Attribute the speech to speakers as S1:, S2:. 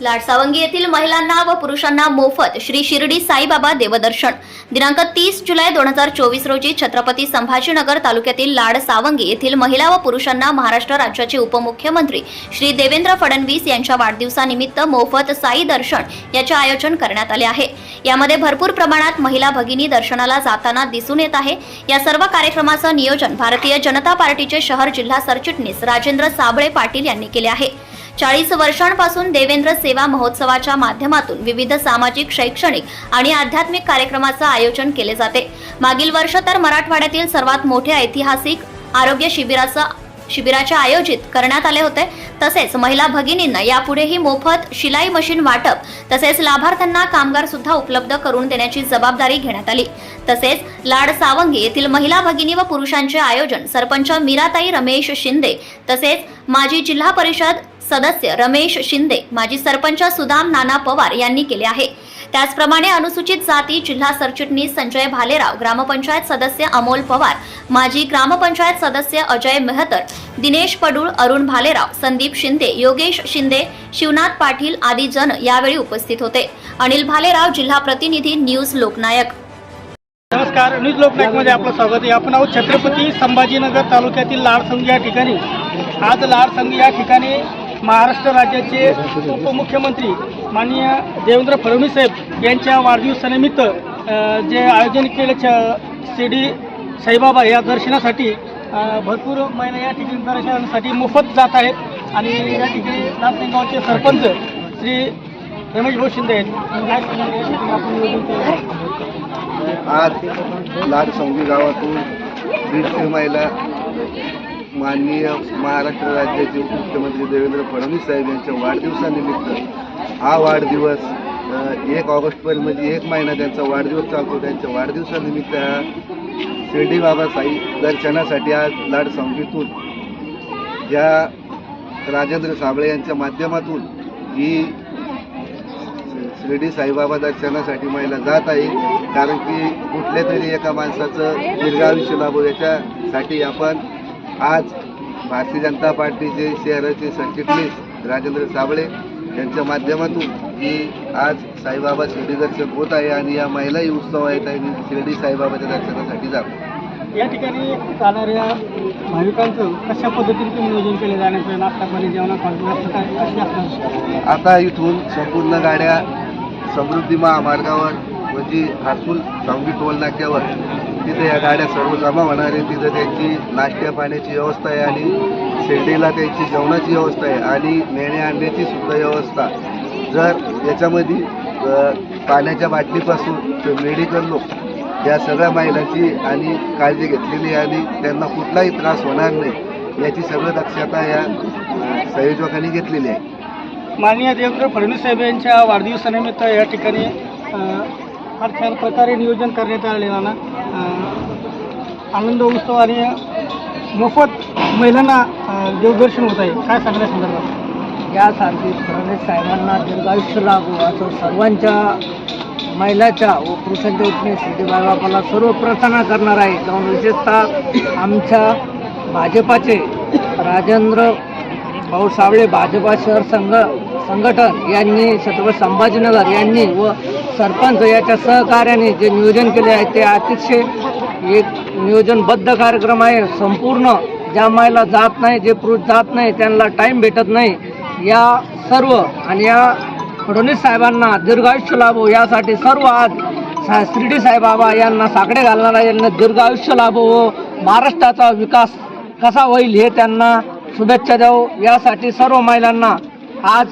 S1: लाडसावंगी येथील महिलांना व पुरुषांना मोफत श्री शिर्डी साईबाबा देवदर्शन. दिनांक तीस जुलै दोन हजार चोवीस रोजी छत्रपती संभाजीनगर तालुक्यातील लाड सावंगी येथील महिला व पुरुषांना महाराष्ट्र राज्याचे उपमुख्यमंत्री श्री देवेंद्र फडणवीस यांच्या वाढदिवसानिमित्त मोफत साई दर्शन याचे आयोजन करण्यात आले आहे. यामध्ये भरपूर प्रमाणात महिला भगिनी दर्शनाला जाताना दिसून येत आहे. या सर्व कार्यक्रमाचं नियोजन भारतीय जनता पार्टीचे शहर जिल्हा सरचिटणीस राजेंद्र साबळे पाटील यांनी केले आहे. चाळीस वर्षांपासून देवेंद्र सेवा महोत्सवाच्या माध्यमातून विविध सामाजिक शैक्षणिक आणि आध्यात्मिक कार्यक्रमाचं आयोजन केले जाते. मागील वर्ष तर मराठवाड्यातील सर्वात मोठे ऐतिहासिक आरोग्य शिबिराचं शिबिराचे आयोजित करण्यात आले होते. तसेच महिला भगिनींना यापुढेही मोफत शिलाई मशीन वाटप तसेच लाभार्थ्यांना कामगार सुद्धा उपलब्ध करून देण्याची जबाबदारी घेण्यात आली. तसेच लाड सावंगी येथील महिला भगिनी व पुरुषांचे आयोजन सरपंच मीराताई रमेश शिंदे तसेच माजी जिल्हा परिषद सदस्य रमेश शिंदे माजी सरपंच सुदाम नाना पवार यांनी केले आहे. त्याचप्रमाणे अनुसूचित जाती जिल्हा सरचिटणीस संजय भालेराव ग्रामपंचायत सदस्य अमोल पवार माजी ग्रामपंचायत सदस्य अजय मेहतर दिनेश पडूळ अरुण भालेराव संदीप शिंदे योगेश शिंदे शिवनाथ पाटील आदी जन यावेळी उपस्थित होते. अनिल भालेराव जिल्हा प्रतिनिधी न्यूज लोकनायक.
S2: नमस्कार न्यूज लोकनायकमध्ये आपलं स्वागत आहे. आपण आहोत छत्रपती संभाजीनगर तालुक्यातील लाडसंगी या ठिकाणी. आज लाडसंगी या ठिकाणी महाराष्ट्र राज्याचे उपमुख्यमंत्री माननीय देवेंद्र फडणवीस साहेब यांच्या वाढदिवसानिमित्त जे आयोजन केलं छ शिर्डी साईबाबा या दर्शनासाठी भरपूर महिला या ठिकाणी दर्शनासाठी मोफत जात आहेत आणि या ठिकाणी लाडसिंगावचे सरपंच श्री रमेश भाऊ शिंदे आहेत.
S3: आज लाड संगी गावातून महिला माननीय महाराष्ट्र राज्याचे उपमुख्यमंत्री देवेंद्र फडणवीस साहेब यांच्या वाढदिवसानिमित्त हा वाढदिवस एक ऑगस्टपर्यंत म्हणजे एक महिना त्यांचा वाढदिवस चालतो. त्यांच्या वाढदिवसानिमित्त हा शिर्डी बाबा साई दर्शनासाठी आज लाड संगीतून ज्या राजेंद्र साबळे यांच्या माध्यमातून ही शिर्डी साईबाबा दर्शनासाठी महिला जात आहे. कारण की कुठल्या तरी एका माणसाचं दीर्घायुष्य लाभो याच्यासाठी आपण आज भारतीय जनता पार्टीचे शहराचे सरचिटणीस राजेंद्र साबळे यांच्या माध्यमातून ही आज साईबाबा शिर्डी दर्शन होत आहे आणि या महिलाही उत्सव आहेत आणि शिर्डी साईबाबाच्या दर्शनासाठी जातो.
S2: या ठिकाणी जाणाऱ्या भाविकांचं कशा पद्धतीने तुम्ही नियोजन केले जाण्याचं नाश्ता पाणी जेवणाखाण्याची व्यवस्था काय? कशी असणार?
S3: आता इथून संपूर्ण गाड्या समृद्धी महामार्गावर म्हणजे हातूल सांगली टोल नाक्यावर तिथे या गाड्या सर्व जमा होणार आहे. तिथं त्यांची नाश्त्या पाण्याची व्यवस्था आहे आणि शिर्डीला त्यांची जेवणाची व्यवस्था आहे आणि नेणे आणण्याची सुद्धा व्यवस्था. जर याच्यामध्ये पाण्याच्या बाटलीपासून ते मेडिकल लोक या सगळ्या महिलांची आणि काळजी घेतलेली आहे आणि त्यांना कुठलाही त्रास होणार नाही याची सगळं दक्षता या संयोजकांनी घेतलेली आहे.
S2: माननीय देवेंद्र फडणवीस साहेब यांच्या वाढदिवसानिमित्त या ठिकाणी फार छान प्रकारे नियोजन करण्यात आलेलं ना आनंद उत्सव आणि मोफत महिलांना देवदर्शन होत आहे. काय सांगण्या संदर्भात?
S4: यासारखी फडणवीस साहेबांना दीर्घायुष्य लाभो असं सर्वांच्या महिलाच्या व पुरुषांच्या वतीने सिद्धीबाई बापाला सर्व प्रार्थना करणार आहे. जाऊन विशेषतः आमच्या भाजपाचे राजेंद्र भाऊ सावळे भाजपा शहर संघ संघटन यांनी छत्रपती संभाजीनगर यांनी व सरपंच याच्या सहकार्याने जे नियोजन केले आहे ते अतिशय एक नियोजनबद्ध कार्यक्रम आहे. संपूर्ण ज्या महिला जात नाही जे पुरुष जात नाही त्यांना टाईम भेटत नाही. या सर्व आणि या फडणवीस साहेबांना दीर्घायुष्य लाभो यासाठी सर्व आज सा शिर्डी साईबाबा यांना साकडे घालणारा यांना दीर्घायुष्य लाभो महाराष्ट्राचा विकास कसा होईल हे त्यांना शुभेच्छा देऊ. यासाठी सर्व महिलांना आज